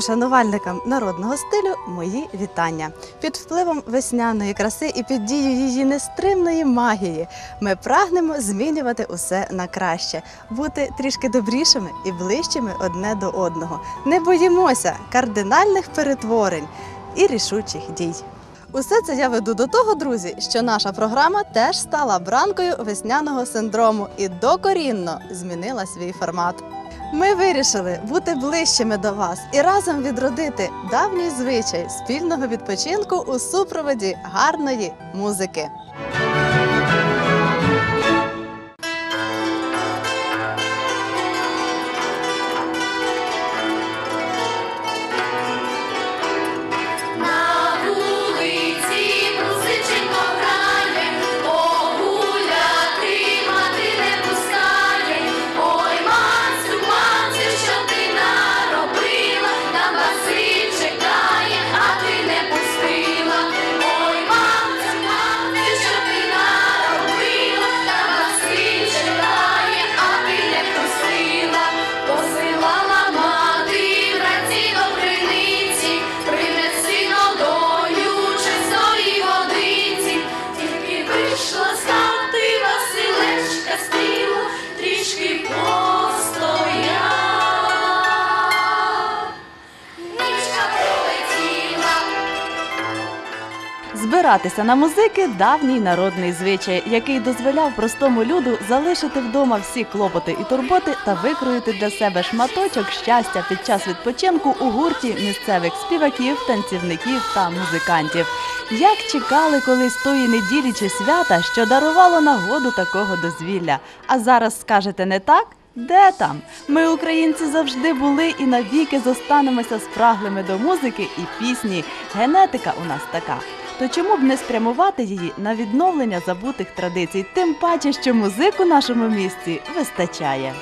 Шанувальникам народного стилю мої вітання. Під впливом весняної краси і під дією її нестримної магії ми прагнемо змінювати усе на краще, бути трішки добрішими і ближчими одне до одного. Не боїмося кардинальних перетворень і рішучих дій. Усе це я веду до того, друзі, що наша програма теж стала бранкою весняного синдрому і докорінно змінила свій формат. Ми вирішили бути ближчими до вас і разом відродити давній звичай спільного відпочинку у супроводі гарної музики. Збиратися на музики давній народний звичай, який дозволяв простому люду залишити вдома всі клопоти і турботи та викроїти для себе шматочок щастя під час відпочинку у гурті місцевих співаків, танцівників та музикантів. Як чекали колись тої неділі чи свята, що дарувало нагоду такого дозвілля. А зараз скажете не так? Де там? Ми, українці, завжди були і навіки зостанемося спраглими до музики і пісні. Генетика у нас така. То чому б не спрямувати її на відновлення забутих традицій, тим паче, що музик у нашому місті вистачає.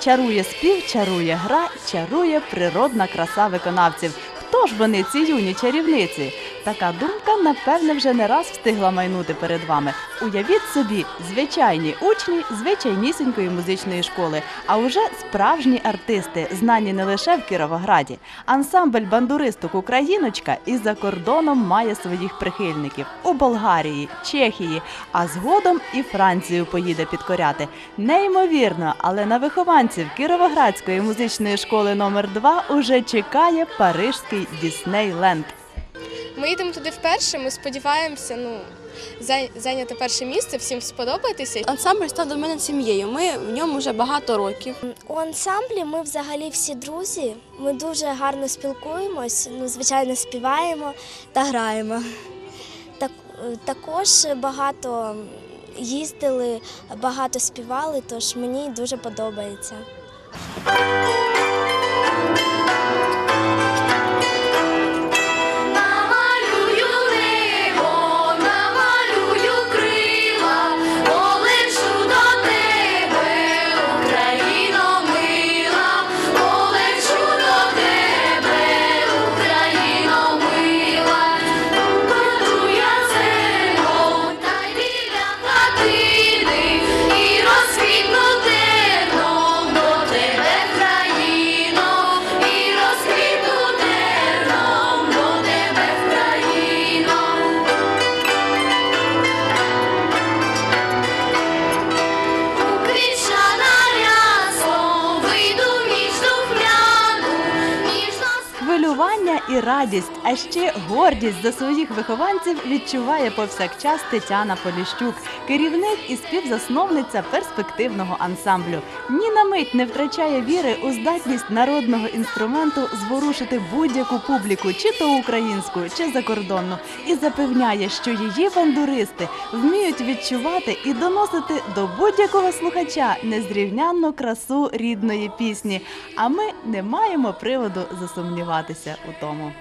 Чарує спів, чарує гра, чарує природна краса виконавців. Хто ж вони, ці юні чарівниці? Така думка, напевне, вже не раз встигла майнути перед вами. Уявіть собі, звичайні учні звичайнісінької музичної школи, а уже справжні артисти, знані не лише в Кіровограді. Ансамбль бандуристок Україночка і за кордоном має своїх прихильників у Болгарії, Чехії, а згодом і Францію поїде підкоряти. Неймовірно, але на вихованців Кіровоградської музичної школи номер 2 уже чекає парижський Діснейленд. Ми їдемо туди вперше. Ми сподіваємося, ну зайняти перше місце, всім сподобатися. Ансамбль став до мене сім'єю. Ми в ньому вже багато років. У ансамблі ми взагалі всі друзі. Ми дуже гарно спілкуємось, ну, звичайно, співаємо та граємо. Так, також багато їздили, багато співали, тож мені дуже подобається. Радість, а ще гордість за своїх вихованців відчуває повсякчас Тетяна Поліщук, керівник і співзасновниця перспективного ансамблю. Ні на мить не втрачає віри у здатність народного інструменту зворушити будь-яку публіку, чи то українську, чи закордонну, і запевняє, що її бандуристи вміють відчувати і доносити до будь-якого слухача незрівнянну красу рідної пісні. А ми не маємо приводу засумніватися у тому.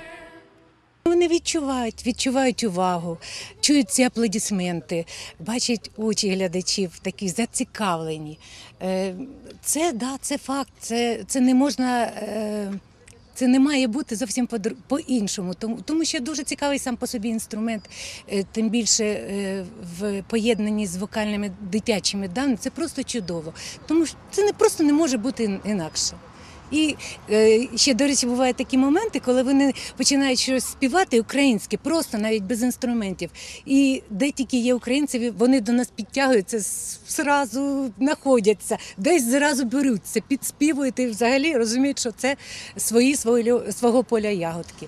Вони відчувають, відчувають увагу, чують ці аплодисменти, бачать очі глядачів такі зацікавлені. Е, Це да, це факт. Це, це не можна. е, Це не має бути зовсім по-іншому, тому, тому що дуже цікавий сам по собі інструмент, е, тим більше в поєднанні з вокальними дитячими даними. Це просто чудово. Тому що це не просто не може бути інакше. І е, ще, до речі, бувають такі моменти, коли вони починають щось співати українське, просто навіть без інструментів. І де тільки є українці, вони до нас підтягуються, зразу знаходяться, десь зразу беруться, підспівують і взагалі розуміють, що це свої свого поля ягодки.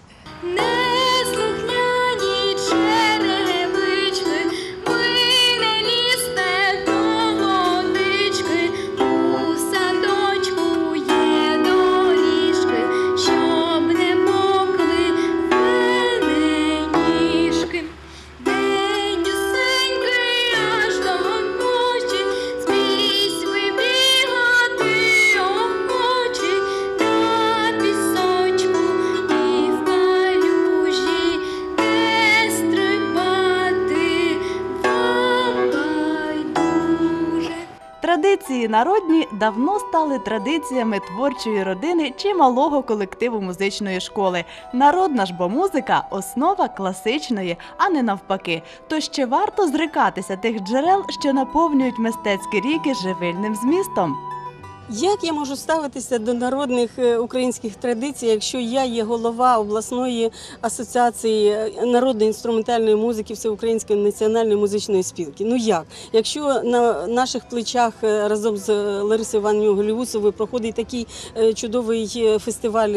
Традиції народні давно стали традиціями творчої родини чи малого колективу музичної школи. Народна ж бо музика основа класичної, а не навпаки. То ще варто зрикатися тих джерел, що наповнюють мистецькі ріки живильним змістом. Як я можу ставитися до народних е, українських традицій, якщо я є голова обласної асоціації е, народної інструментальної музики Всеукраїнської національної музичної спілки? Ну як? Якщо на наших плечах е, разом з Ларисою Іванівною Голівусовою проходить такий чудовий фестиваль,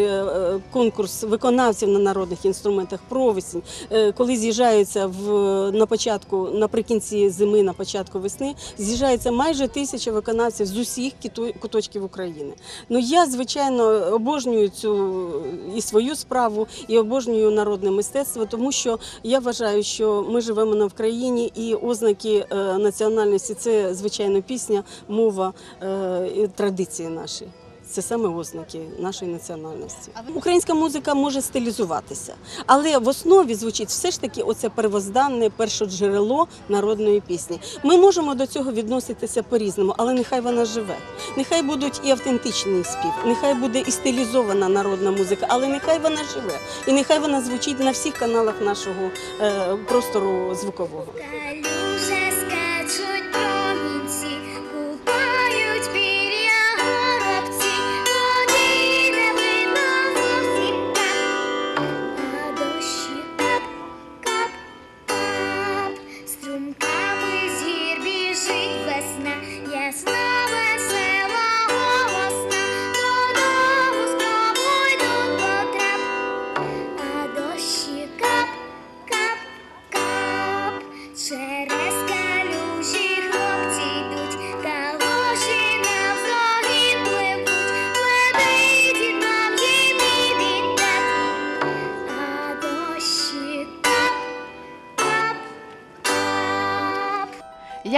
конкурс виконавців на народних інструментах провесень, е, коли з'їжджаються в на початку, наприкінці зими, на початку весни, з'їжджається майже тисяча виконавців з усіх кіто- куточків України. Ну я звичайно обожнюю цю і свою справу, і обожнюю народне мистецтво, тому що я вважаю, що ми живемо на Україні, і ознаки е, національності це звичайно пісня, мова, е, традиції наші. Це саме ознаки нашої національності. Українська музика може стилізуватися, але в основі звучить все ж таки оце первозданне першоджерело народної пісні. Ми можемо до цього відноситися по-різному, але нехай вона живе. Нехай будуть і автентичний спів, нехай буде і стилізована народна музика, але нехай вона живе. І нехай вона звучить на всіх каналах нашого е, простору звукового.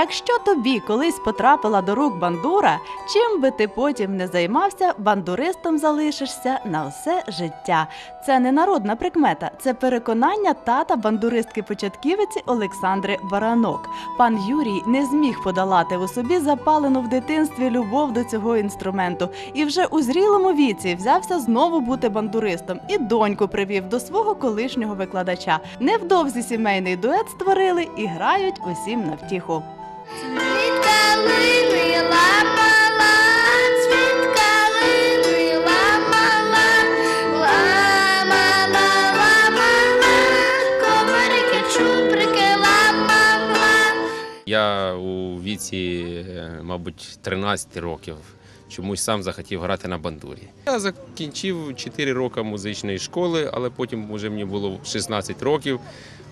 Якщо тобі колись потрапила до рук бандура, чим би ти потім не займався, бандуристом залишишся на все життя. Це не народна прикмета, це переконання тата бандуристки початківиці Олександри Баранок. Пан Юрій не зміг подолати у собі запалену в дитинстві любов до цього інструменту і вже у зрілому віці взявся знову бути бандуристом і доньку привів до свого колишнього викладача. Невдовзі сімейний дует створили і грають усім на втіху. Я у віці, е, мабуть, 13 років чомусь сам захотів грати на бандурі. Я закінчив 4 роки музичної школи, але потім вже мені було 16 років.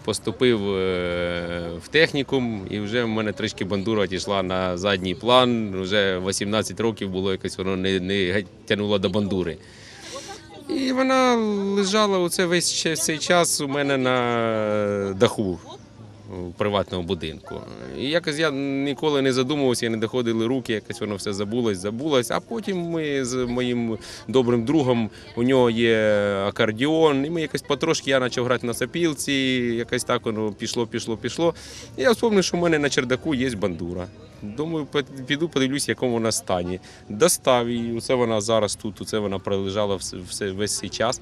Поступив е, в технікум, і вже в мене трішки бандура дійшла на задній план. Вже 18 років було якось воно не, не тягнуло до бандури. І вона лежала оце весь цей час у мене на даху. В приватному будинку. І якось я ніколи не задумувався, не доходили руки, якось воно все забулось, забулось. А потім ми з моїм добрим другом, у нього є акордіон, і ми якось потрошки я почав грати на сапілці, якось так воно пішло, пішло, пішло. І я вспомнив, що в мене на чердаку є бандура. Думаю, піду подивлюсь, в якому вона стані. Достав її, оце вона зараз тут, оце вона пролежала весь цей час.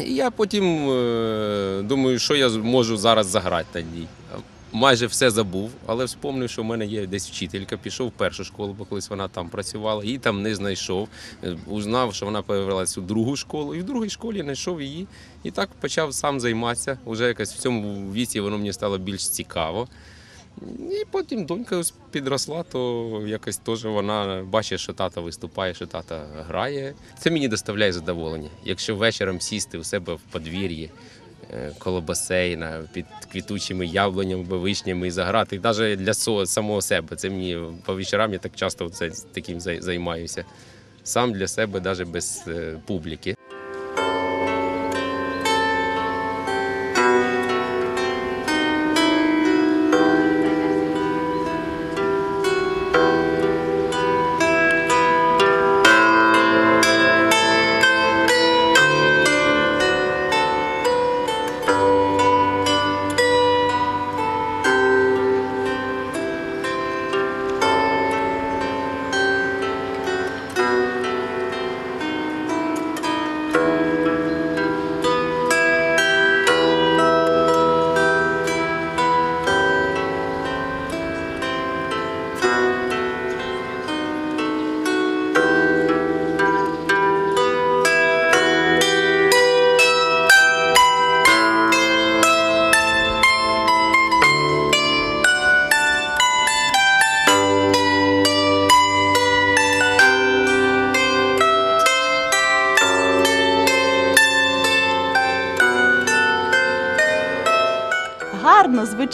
І я потім е, думаю, що я можу зараз заграти на ній. Майже все забув, але вспомнив, що в мене є десь вчителька, пішов в першу школу, бо колись вона там працювала, її там не знайшов. Е, Узнав, що вона появилася у другу школу, і в другій школі знайшов її. І так почав сам займатися. Уже якось в цьому віці воно мені стало більш цікаво. І потім донька підросла, то якось теж вона бачить, що тата виступає, що тата грає. Це мені доставляє задоволення. Якщо вечором сісти у себе в подвір'ї е, коло басейна під квітучими яблунями, вишнями і заграти, навіть для самого себе. Це мені по вечорам я так часто це, таким займаюся. Сам для себе, навіть без е, публіки.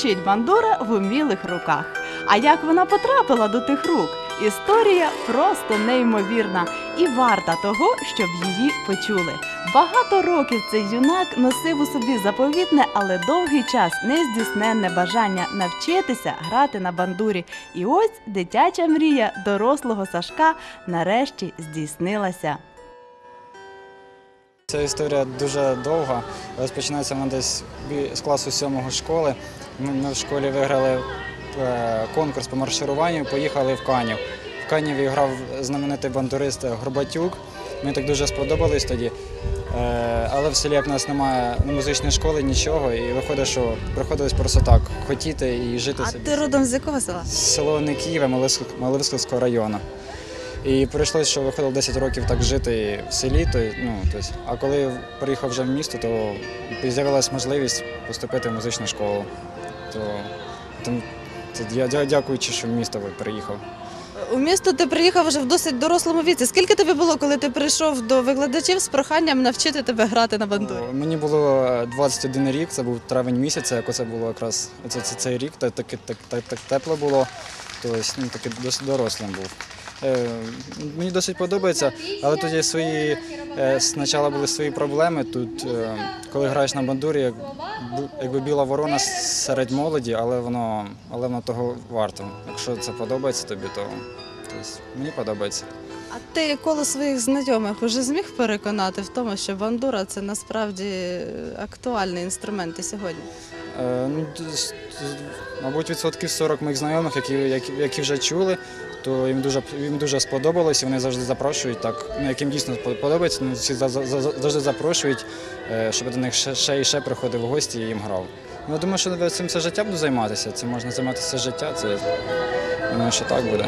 Звучить бандура в умілих руках. А як вона потрапила до тих рук? Історія просто неймовірна і варта того, щоб її почули. Багато років цей юнак носив у собі заповітне, але довгий час нездійсненне бажання навчитися грати на бандурі. І ось дитяча мрія дорослого Сашка нарешті здійснилася. Ця історія дуже довга. Розпочинається вона десь з класу сьомого школи. Ми, ми в школі виграли е, конкурс по маршируванню, поїхали в Канів. В Каніві грав знаменитий бандурист Горбатюк. Мені так дуже сподобалось тоді. Е, але в селі як в нас немає музичної школи, нічого. І виходить, що приходилось просто так хотіти і жити А собі. ти родом з якого села? Село не Києва, Маловисківського району. І прийшлося, що виходило 10 років так жити в селі. То, ну, тобто, а коли приїхав вже в місто, то з'явилася можливість поступити в музичну школу. То, це я дя- дякуючи, що в місто приїхав. У місто ти приїхав вже в досить дорослому віці. Скільки тобі було, коли ти прийшов до викладачів з проханням навчити тебе грати на бандурі? Мені було 21 рік, це був травень місяця, як оце було якраз оце, це, цей рік, так, так, так, так, так тепло було, тобто ну, такий досить дорослим був. Е, мені досить подобається, але тут є свої, е, спочатку були свої проблеми. Тут, е, коли граєш на бандурі, якби біла ворона серед молоді, але воно, але воно того варто. Якщо це подобається тобі, то тобто, мені подобається. А ти коло своїх знайомих уже зміг переконати в тому, що бандура це насправді актуальний інструмент і сьогодні? Е, ну, мабуть, відсотків 40 моїх знайомих, які, які, вже чули, то їм дуже, їм дуже сподобалось, і вони завжди запрошують, так, ну, яким дійсно подобається, ну, всі за- за- за- завжди запрошують, е, щоб до них ще, і ще приходив в гості і їм грав. Ну, я думаю, що цим все життя буду займатися. Цим можна займатися життя. Це думаю, що так буде.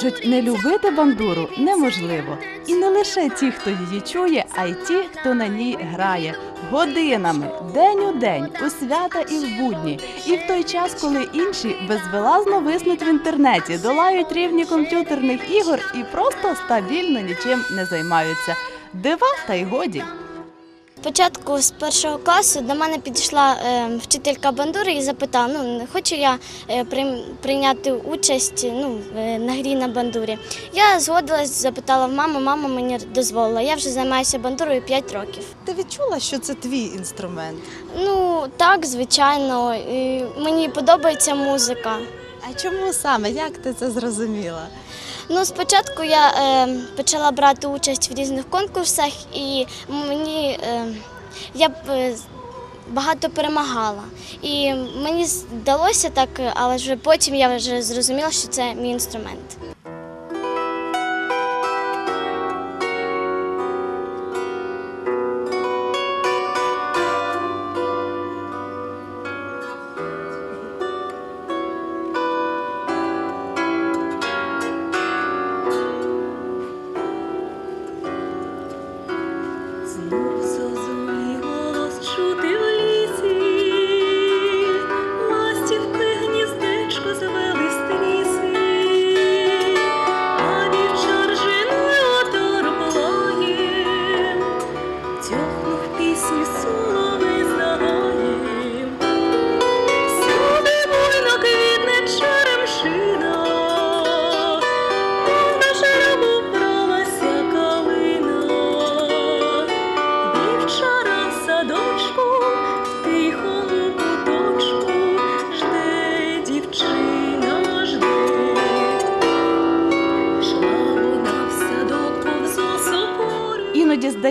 Кажуть, не любити бандуру неможливо. І не лише ті, хто її чує, а й ті, хто на ній грає. Годинами, день у день, у свята і в будні. І в той час, коли інші безвилазно виснуть в інтернеті, долають рівні комп'ютерних ігор і просто стабільно нічим не займаються. Дива та й годі. Спочатку з першого класу до мене підійшла е, вчителька бандури і запитала, ну не хочу я е, прийняти участь ну, е, на грі на бандурі. Я згодилась, запитала в маму, мама мені дозволила. Я вже займаюся бандурою 5 років. Ти відчула, що це твій інструмент? Ну так, звичайно, і мені подобається музика. А чому саме? Як ти це зрозуміла? Ну, спочатку я е, почала брати участь в різних конкурсах, і мені е, я е, багато перемагала. І мені здалося так, але вже потім я вже зрозуміла, що це мій інструмент.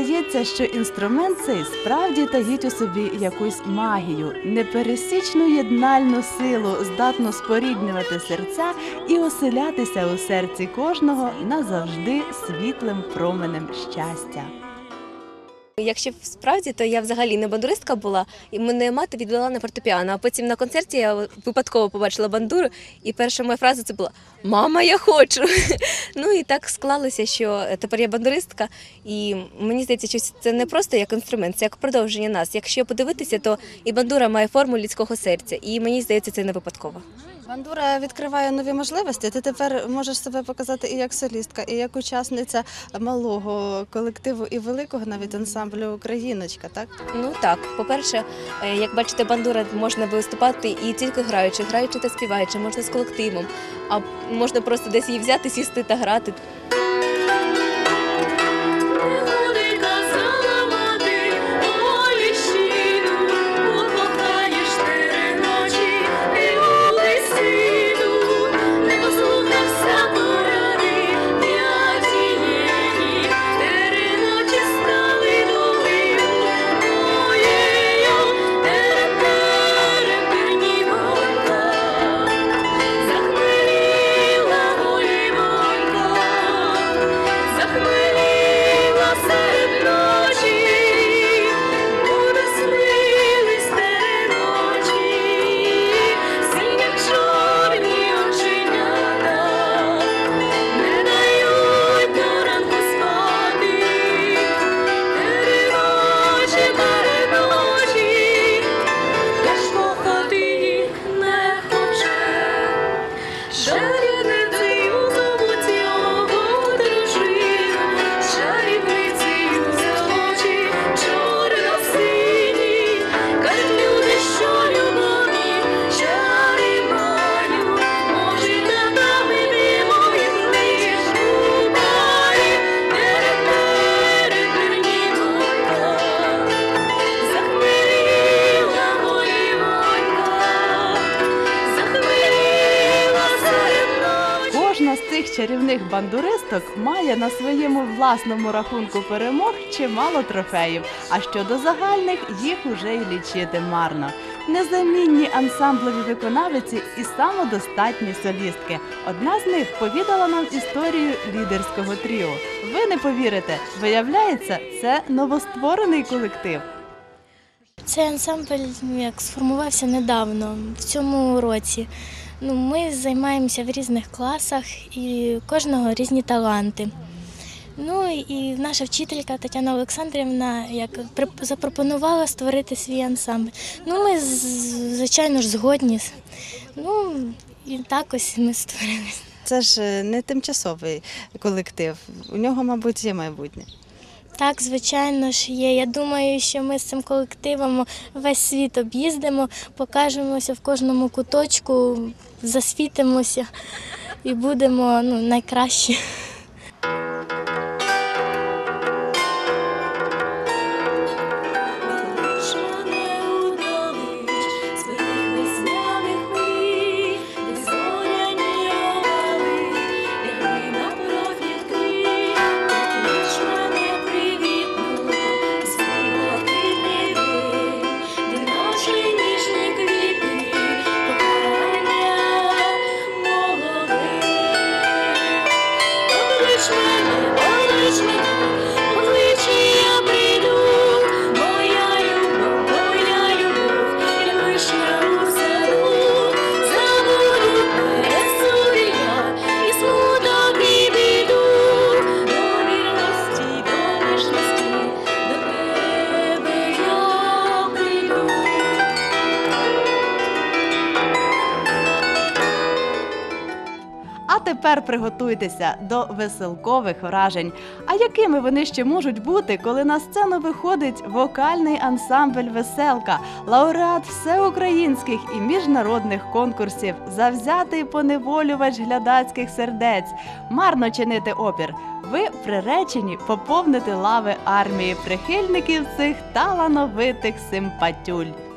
Здається, що інструмент цей справді таїть у собі якусь магію, непересічну єднальну силу, здатну споріднювати серця і оселятися у серці кожного назавжди світлим променем щастя. Якщо справді, то я взагалі не бандуристка була, і мене мати відвела на фортепіано. А потім на концерті я випадково побачила бандуру, і перша моя фраза це була Мама, я хочу. Ну і так склалося, що тепер я бандуристка, і мені здається, що це не просто як інструмент, це як продовження нас. Якщо подивитися, то і бандура має форму людського серця, і мені здається, це не випадково. Бандура відкриває нові можливості. Ти тепер можеш себе показати і як солістка, і як учасниця малого колективу і великого навіть ансамблю Україночка, так? Ну так, по-перше, е, як бачите, бандура можна виступати і тільки граючи, граючи та співаючи, можна з колективом, а можна просто десь її взяти, сісти та грати. Цих чарівних бандуристок має на своєму власному рахунку перемог чимало трофеїв. А щодо загальних їх уже й лічити марно. Незамінні ансамблеві виконавиці і самодостатні солістки. Одна з них повідала нам історію лідерського тріо. Ви не повірите, виявляється, це новостворений колектив. Цей ансамбль як сформувався недавно, в цьому році. Ну, ми займаємося в різних класах і кожного різні таланти. Ну і наша вчителька Тетяна Олександрівна як запропонувала створити свій ансамбль. Ну, ми звичайно ж згодні. Ну і так ось ми створили. Це ж е, не тимчасовий колектив. У нього, мабуть, є майбутнє. Так, звичайно ж є. Я думаю, що ми з цим колективом весь світ об'їздимо, покажемося в кожному куточку, засвітимося і будемо ну, найкращі. Поклич мене, тепер приготуйтеся до веселкових вражень. А якими вони ще можуть бути, коли на сцену виходить вокальний ансамбль Веселка, лауреат всеукраїнських і міжнародних конкурсів, завзятий поневолювач глядацьких сердець, марно чинити опір. Ви приречені поповнити лави армії прихильників цих талановитих симпатюль.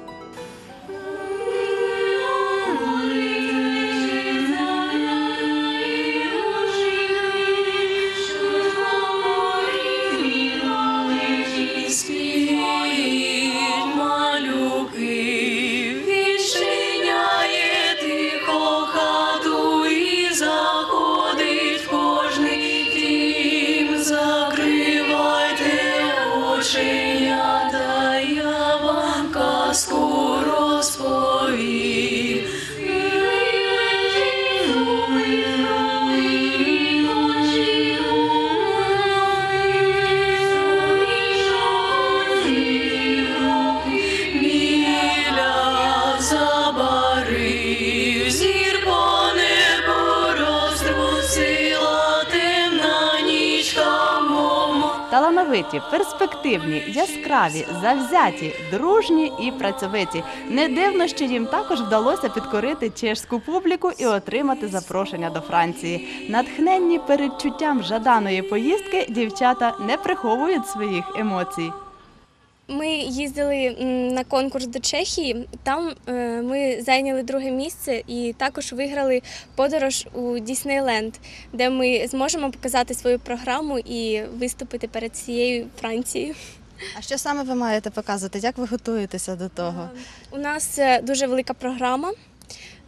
Талановиті, перспективні, яскраві, завзяті, дружні і працьовиті. Не дивно, що їм також вдалося підкорити чешську публіку і отримати запрошення до Франції. Натхненні передчуттям жаданої поїздки дівчата не приховують своїх емоцій. Ми їздили на конкурс до Чехії. Там е, ми зайняли друге місце і також виграли подорож у Діснейленд, де ми зможемо показати свою програму і виступити перед всією Францією. А що саме ви маєте показувати? Як ви готуєтеся до того? У нас е, дуже велика програма.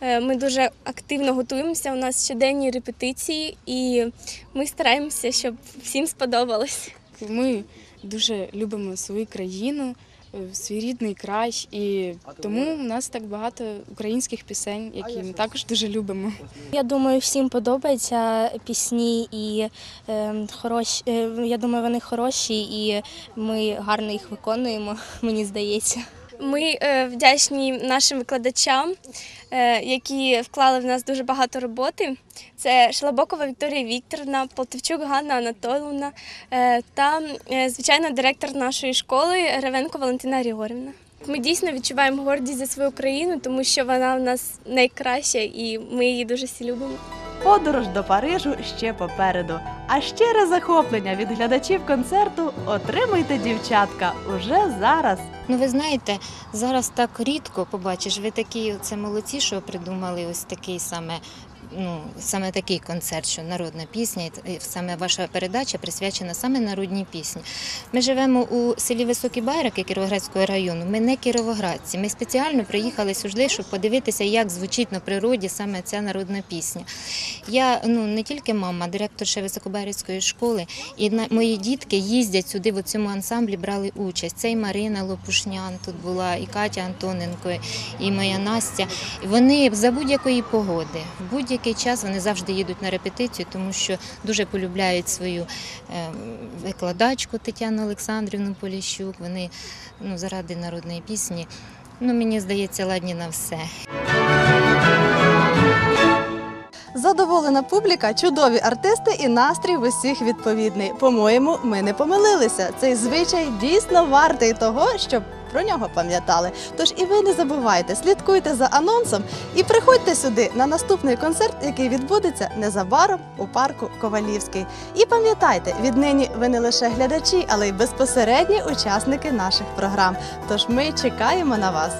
Е, Ми дуже активно готуємося. У нас щоденні репетиції, і ми стараємося, щоб всім сподобалось. Ми дуже любимо свою країну, е, свій рідний край, і тому у нас так багато українських пісень, які ми також дуже любимо. Я думаю, всім подобаються пісні і е, хороші. е, я думаю, вони хороші, і ми гарно їх виконуємо, мені здається. Ми е, вдячні нашим викладачам, е, які вклали в нас дуже багато роботи. Це Шлабокова Вікторія Вікторівна, Полтавчук Ганна Анатолівна е, та, звичайно, директор нашої школи Ревенко Валентина Григорівна. Ми дійсно відчуваємо гордість за свою країну, тому що вона в нас найкраща і ми її дуже всі любимо. Подорож до Парижу ще попереду. А щире захоплення від глядачів концерту отримуйте, дівчатка, уже зараз. Ну, ви знаєте, зараз так рідко побачиш. Ви такі це молодці, що придумали ось такий саме ну, саме такий концерт, що народна пісня, і саме ваша передача присвячена саме народній пісні. Ми живемо у селі Високі Байраки Кіровоградського району. Ми не кіровоградці. Ми спеціально приїхали сюди, щоб подивитися, як звучить на природі саме ця народна пісня. Я ну не тільки мама, а директорша Високобайрацької школи, і мої дітки їздять сюди в цьому ансамблі, брали участь. Це і Марина Лопушнян тут була, і Катя Антоненко, і моя Настя. Вони за будь-якої погоди, в будь-який час вони завжди їдуть на репетицію, тому що дуже полюбляють свою е, викладачку Тетяну Олександрівну Поліщук. Вони ну, заради народної пісні. Ну, мені здається, ладні на все. Задоволена публіка, чудові артисти і настрій в усіх відповідний. По-моєму, ми не помилилися. Цей звичай дійсно вартий того, щоб про нього пам'ятали. Тож і ви не забувайте, слідкуйте за анонсом і приходьте сюди на наступний концерт, який відбудеться незабаром у парку Ковалівський. І пам'ятайте, віднині ви не лише глядачі, але й безпосередні учасники наших програм. Тож ми чекаємо на вас.